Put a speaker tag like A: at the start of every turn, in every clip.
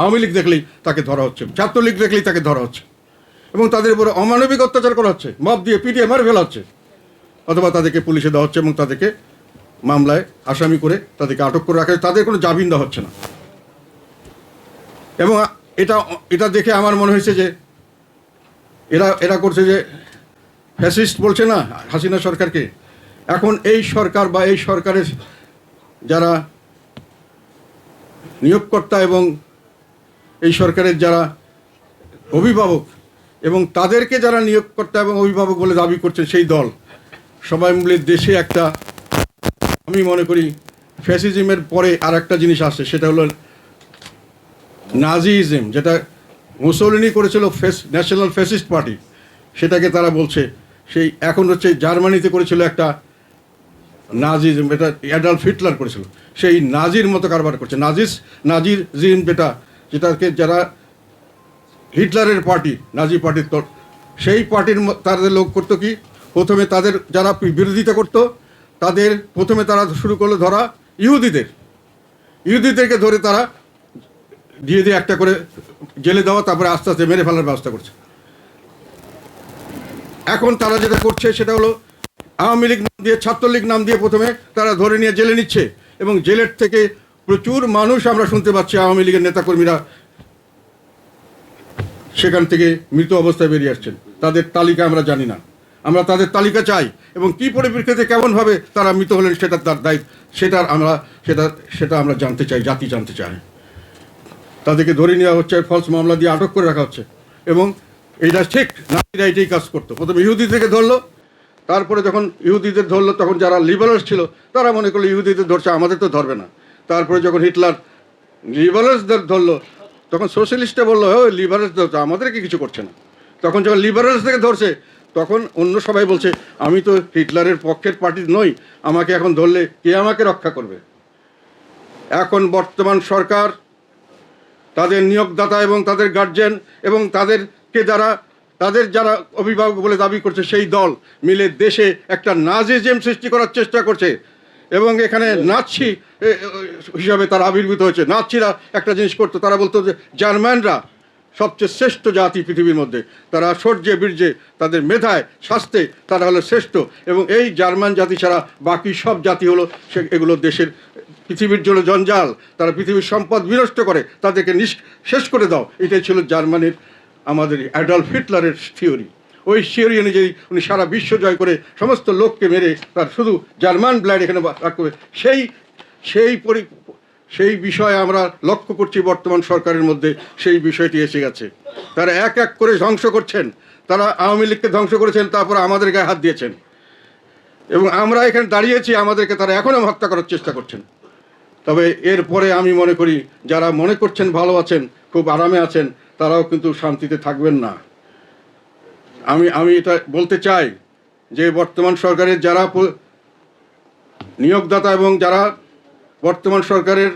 A: আওয়ামী লীগ দেখলেই তাকে ধরা হচ্ছে, ছাত্রলীগ দেখলেই তাকে ধরা হচ্ছে এবং তাদের উপরে অমানবিক অত্যাচার করা হচ্ছে মব দিয়ে পিটিয়ে মারে ফেলা হচ্ছে, অথবা তাদেরকে পুলিশে দেওয়া হচ্ছে এবং তাদেরকে মামলায় আসামি করে তাদেরকে আটক করে রাখা তাদের কোনো জামিন দেওয়া হচ্ছে না। এবং এটা এটা দেখে আমার মনে হয়েছে যে এরা এরা করছে যে ফ্যাসিস্ট বলছে না হাসিনা সরকারকে, এখন এই সরকার বা এই সরকারের যারা নিয়োগকর্তা এবং এই সরকারের যারা অভিভাবক এবং তাদেরকে যারা নিয়োগকর্তা এবং অভিভাবক বলে দাবি করছে সেই দল, সবাই মিলে দেশে একটা, আমি মনে করি, ফ্যাসিজমের পরে আর একটা জিনিস আসছে, সেটা হলো নাজিজম, যেটা মুসলিনি করেছিল ফেস ন্যাশনাল ফ্যাসিস্ট পার্টি, সেটাকে তারা বলছে, সেই এখন হচ্ছে জার্মানিতে করেছিল একটা নাজিজম, এটা অ্যাডাল্ট হিটলার করেছিল, সেই নাজির মতো কারবার করছে, নাজিস, নাজির জিম যেটা যেটাকে যারা হিটলারের পার্টি, নাজি পার্টির তো সেই পার্টির তাদের লোক করতো কি? প্রথমে তাদের যারা বিরোধিতা করতো, তাদের প্রথমে তারা শুরু করল ধরা ইহুদিদের। ইহুদিদেরকে ধরে তারা দিয়ে দিয়ে একটা করে জেলে দেওয়া, তারপরে আস্তে আস্তে মেরে ফেলার ব্যবস্থা করছে। এখন তারা যেটা করছে, সেটা হলো আওয়ামী লীগ নাম দিয়ে, ছাত্রলীগ নাম দিয়ে প্রথমে তারা ধরে নিয়ে জেলে নিচ্ছে এবং জেলের থেকে প্রচুর মানুষ আমরা শুনতে পাচ্ছি, আওয়ামী লীগের নেতাকর্মীরা সেখান থেকে মৃত অবস্থায় বেরিয়ে আসছেন। তাদের তালিকা আমরা জানি না। আমরা তাদের তালিকা চাই এবং কী পরিপ্রেক্ষিতে কেমনভাবে তারা মৃত হলেন সেটা তার দায়িত্ব, সেটার আমরা, সেটা সেটা আমরা জানতে চাই, জাতি জানতে চাই তাদেরকে ধরে নেওয়া হচ্ছে ফলস মামলা দিয়ে আটক করে রাখা হচ্ছে এবং এইটা ঠিক নারীরা এটাই কাজ করতো। প্রথমে ইহুদি থেকে ধরলো, তারপরে যখন ইহুদিদের ধরলো, তখন যারা লিবারালস ছিল, তারা মনে করল ইহুদিদের ধরছে, আমাদের তো ধরবে না। তারপরে যখন হিটলার লিবারালসদের ধরলো, তখন সোশ্যালিস্টে বলল ও লিবারালস ধরছে আমাদেরকে কিছু করছে না। তখন যখন লিবারালস থেকে ধরছে, তখন অন্য সবাই বলছে, আমি তো হিটলারের পক্ষের পার্টি নই, আমাকে এখন ধরলে কে আমাকে রক্ষা করবে? এখন বর্তমান সরকার, তাদের নিয়োগদাতা এবং তাদের গার্জেন এবং তাদেরকে যারা, তাদের যারা অভিভাবক বলে দাবি করছে, সেই দল মিলে দেশে একটা নাজিজম সৃষ্টি করার চেষ্টা করছে। এবং এখানে নাচি এ, এ, হিসাবে তারা আবির্ভূত হয়েছে। নাচিরা একটা জিনিস করতো তারা বলতো যে জার্মানরা সবচেয়ে শ্রেষ্ঠ জাতি পৃথিবীর মধ্যে। তারা শৌর্যে বীর্যে তাদের মেধায় স্বাস্থ্যে তারা হলো শ্রেষ্ঠ। এবং এই জার্মান জাতি ছাড়া বাকি সব জাতি হলো সে এগুলো দেশের পৃথিবীর জন্য জঞ্জাল। তারা পৃথিবীর সম্পদ বিনষ্ট করে তাদেরকে নিঃ শেষ করে দাও। এটাই ছিল জার্মানির আমাদের অ্যাডলফ হিটলারের থিওরি। ওই থিওরি অনুযায়ী উনি সারা বিশ্ব জয় করে সমস্ত লোককে মেরে তার শুধু জার্মান ব্লাড এখানে রাখবে সেই সেই পরি সেই বিষয়ে আমরা লক্ষ্য করছি বর্তমান সরকারের মধ্যে, সেই বিষয়টি এসে গেছে। তারা এক এক করে ধ্বংস করছেন। তারা আওয়ামী লীগকে ধ্বংস করেছেন, তারপর আমাদের গায়ে হাত দিয়েছেন। এবং আমরা এখানে দাঁড়িয়েছি, আমাদেরকে তারা এখনও হত্যা করার চেষ্টা করছেন। তবে এরপরে আমি মনে করি, যারা মনে করছেন ভালো আছেন, খুব আরামে আছেন, তারাও কিন্তু শান্তিতে থাকবেন না। আমি আমি এটা বলতে চাই যে বর্তমান সরকারের যারা নিয়োগদাতা এবং যারা বর্তমান সরকারের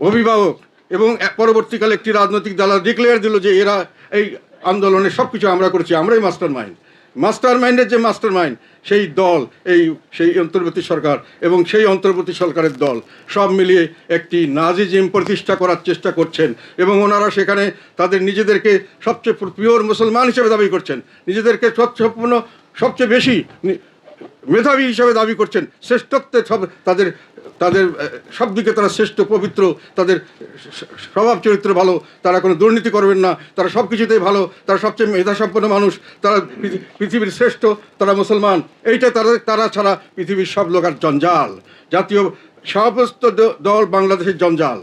A: অভিভাবক এবং পরবর্তীকালে একটি রাজনৈতিক দল ডিক্লেয়ার দিল যে এরা এই আন্দোলনে সব কিছু আমরা করেছি, আমরাই মাস্টার মাইন্ড মাস্টার মাইন্ডের যে মাস্টার মাইন্ড সেই দল, এই, সেই অন্তর্বর্তী সরকার এবং সেই অন্তর্বর্তী সরকারের দল, সব মিলিয়ে একটি নাজিজিম প্রতিষ্ঠা করার চেষ্টা করছেন এবং ওনারা সেখানে তাদের নিজেদেরকে সবচেয়ে পিওর মুসলমান হিসেবে দাবি করছেন। নিজেদেরকে স্বচ্ছপূর্ণ, সবচেয়ে বেশি মেধাবী হিসাবে দাবি করছেন, শ্রেষ্ঠত্বে সব তাদের তাদের সব দিকে তারা শ্রেষ্ঠ, পবিত্র, তাদের স্বভাব চরিত্র ভালো, তারা কোনো দুর্নীতি করবেন না, তারা সব কিছুতেই ভালো, তারা সবচেয়ে মেধাসম্পন্ন মানুষ, তারা পৃথিবীর শ্রেষ্ঠ, তারা মুসলমান, এইটা তারা তারা ছাড়া পৃথিবীর সব লোক আর জঞ্জাল। জাতীয় সমস্ত দল বাংলাদেশের জঞ্জাল।